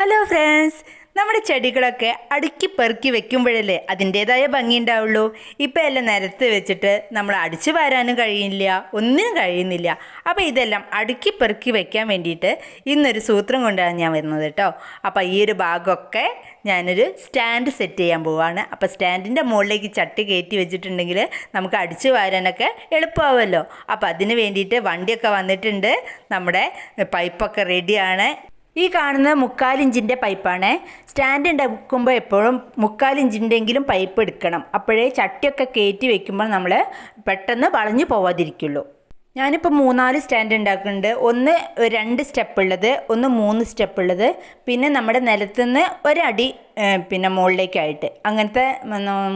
Hello friends നമ്മുടെ ചെടികളൊക്കെ അടുക്കി പെറുക്കി വെക്കുമ്പോഴല്ലേ അതിന്റേതായ ഭംഗി ഉണ്ടാവുള്ളൂ. ഇപ്പം എല്ലാം നിരത്ത് വെച്ചിട്ട് നമ്മൾ അടിച്ചു വാരാനും കഴിയില്ല ഒന്നിനും കഴിയുന്നില്ല. അപ്പോൾ ഇതെല്ലാം അടുക്കി പെറുക്കി വെക്കാൻ വേണ്ടിയിട്ട് ഇന്നൊരു സൂത്രം കൊണ്ടാണ് ഞാൻ വരുന്നത് കേട്ടോ. അപ്പോൾ ഈ ഒരു ഭാഗമൊക്കെ ഞാനൊരു സ്റ്റാൻഡ് സെറ്റ് ചെയ്യാൻ പോവാണ്. അപ്പോൾ സ്റ്റാൻഡിന്റെ മുകളിലേക്ക് ചട്ടി കയറ്റി വെച്ചിട്ടുണ്ടെങ്കിൽ നമുക്ക് അടിച്ചു വാരാനൊക്കെ എളുപ്പമാവുമല്ലോ. അപ്പോൾ അതിന് വേണ്ടിയിട്ട് വണ്ടിയൊക്കെ വന്നിട്ടുണ്ട്. നമ്മുടെ പൈപ്പൊക്കെ റെഡിയാണ് ഈ കാണുന്ന മുക്കാലിഞ്ചിന്റെ പൈപ്പാണ്. സ്റ്റാൻഡ് ഉണ്ടാക്കുമ്പോൾ എപ്പോഴും മുക്കാലിഞ്ചിന്റെങ്കിലും പൈപ്പ് എടുക്കണം. അപ്പോഴേ ചട്ടിയൊക്കെ കയറ്റി വെക്കുമ്പോൾ നമ്മൾ പെട്ടെന്ന് വളഞ്ഞു പോവാതിരിക്കുള്ളൂ. ഞാനിപ്പോൾ മൂന്നാൽ സ്റ്റാൻഡ് ഉണ്ടാക്കുന്നുണ്ട് ഒന്ന് രണ്ട് സ്റ്റെപ്പ് ഉള്ളത് ഒന്ന് മൂന്ന് സ്റ്റെപ്പ് ഉള്ളത്. പിന്നെ നമ്മുടെ നിലത്തുനിന്ന് ഒരടി പിന്നെ മുകളിലേക്കായിട്ട്. അങ്ങനത്തെ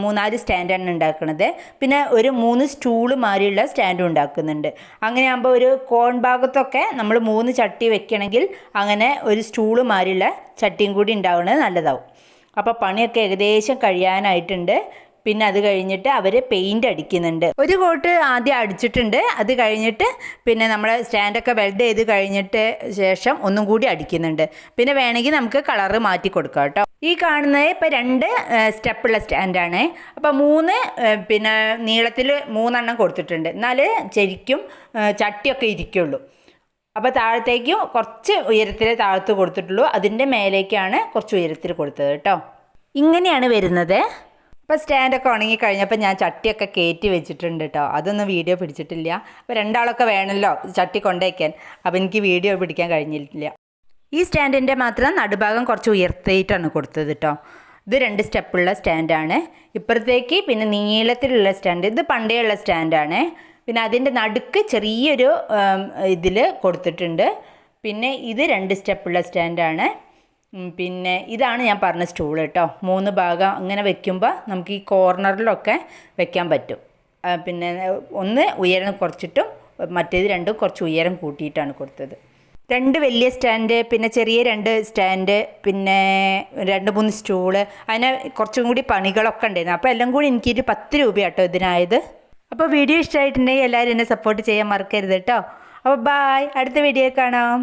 മൂന്നാൽ സ്റ്റാൻഡാണ് ഉണ്ടാക്കുന്നത് പിന്നെ ഒരു മൂന്ന് സ്റ്റൂൾ മാറിയുള്ള സ്റ്റാൻഡും ഉണ്ടാക്കുന്നുണ്ട് അങ്ങനെ ആകുമ്പോൾ ഒരു കോൺ ഭാഗത്തൊക്കെ നമ്മൾ മൂന്ന് ചട്ടി വെക്കണമെങ്കിൽ അങ്ങനെ ഒരു സ്റ്റൂൾ മാറിയുള്ള ചട്ടിയും കൂടി ഉണ്ടാവുന്നത് നല്ലതാവും. അപ്പോൾ പണിയൊക്കെ ഏകദേശം കഴിയാനായിട്ടുണ്ട്. പിന്നെ അത് കഴിഞ്ഞിട്ട് അവർ പെയിന്റ് അടിക്കുന്നുണ്ട്. ഒരു കോട്ട് ആദ്യം അടിച്ചിട്ടുണ്ട്. അത് കഴിഞ്ഞിട്ട് പിന്നെ നമ്മൾ സ്റ്റാൻഡൊക്കെ വെൽഡ് ചെയ്ത് കഴിഞ്ഞിട്ട് ശേഷം ഒന്നും കൂടി അടിക്കുന്നുണ്ട്. പിന്നെ വേണമെങ്കിൽ നമുക്ക് കളറ് മാറ്റി കൊടുക്കാം കേട്ടോ. ഈ കാണുന്നത് ഇപ്പോൾ രണ്ട് സ്റ്റെപ്പുള്ള സ്റ്റാൻഡാണ് അപ്പോൾ മൂന്ന് പിന്നെ നീളത്തിൽ മൂന്നെണ്ണം കൊടുത്തിട്ടുണ്ട്. എന്നാൽ ശരിക്കും ചട്ടിയൊക്കെ ഇരിക്കുള്ളൂ. അപ്പോൾ താഴത്തേക്കും കുറച്ച് ഉയരത്തിൽ താഴത്ത് കൊടുത്തിട്ടുള്ളൂ. അതിന്റെ മേലേക്കാണ് കുറച്ച് ഉയരത്തിൽ കൊടുത്തത് കേട്ടോ. ഇങ്ങനെയാണ് വരുന്നത്. അപ്പോൾ സ്റ്റാൻഡൊക്കെ ഉണങ്ങി കഴിഞ്ഞപ്പോൾ ഞാൻ ചട്ടിയൊക്കെ കയറ്റി വെച്ചിട്ടുണ്ട് കേട്ടോ. അതൊന്നും വീഡിയോ പിടിച്ചിട്ടില്ല. അപ്പോൾ രണ്ടാളൊക്കെ വേണമല്ലോ ചട്ടി കൊണ്ടേക്കാൻ. അപ്പോൾ എനിക്ക് വീഡിയോ പിടിക്കാൻ കഴിഞ്ഞിട്ടില്ല. ഈ സ്റ്റാൻഡിന്റെ മാത്രം നടുഭാഗം കുറച്ച് ഉയർത്തിയിട്ടാണ് കൊടുത്തത് കേട്ടോ. ഇത് രണ്ട് സ്റ്റെപ്പുള്ള സ്റ്റാൻഡാണ്. ഇപ്പുറത്തേക്ക് പിന്നെ നീളത്തിലുള്ള സ്റ്റാൻഡ്. ഇത് പണ്ടേ ഉള്ള സ്റ്റാൻഡാണ്. പിന്നെ അതിന്റെ നടുക്ക് ചെറിയൊരു ഇതിൽ കൊടുത്തിട്ടുണ്ട്. പിന്നെ ഇത് രണ്ട് സ്റ്റെപ്പുള്ള സ്റ്റാൻഡാണ്. പിന്നെ ഇതാണ് ഞാൻ പറഞ്ഞ സ്റ്റൂൾ കേട്ടോ മൂന്ന് ഭാഗം അങ്ങനെ വെക്കുമ്പോൾ നമുക്ക് ഈ കോർണറിലൊക്കെ വെക്കാൻ പറ്റും. പിന്നെ ഒന്ന് ഉയരം കുറച്ചിട്ടും മറ്റേത് രണ്ടും കുറച്ച് ഉയരം കൂട്ടിയിട്ടാണ് കൊടുത്തത്. രണ്ട് വലിയ സ്റ്റാൻഡ് പിന്നെ ചെറിയ രണ്ട് സ്റ്റാൻഡ് പിന്നെ രണ്ട് മൂന്ന് സ്റ്റൂൾ അതിന് കുറച്ചും കൂടി പണികളൊക്കെ ഉണ്ടായിരുന്നു. അപ്പോൾ എല്ലാം കൂടി എനിക്കൊരു പത്ത് രൂപ കേട്ടോ ഇതിനായത്. അപ്പോൾ വീഡിയോ ഇഷ്ടമായിട്ടുണ്ടെങ്കിൽ എല്ലാവരും എന്നെ സപ്പോർട്ട് ചെയ്യാൻ മറക്കരുത് കേട്ടോ അപ്പോൾ ബായ് അടുത്ത വീഡിയോ കാണാം.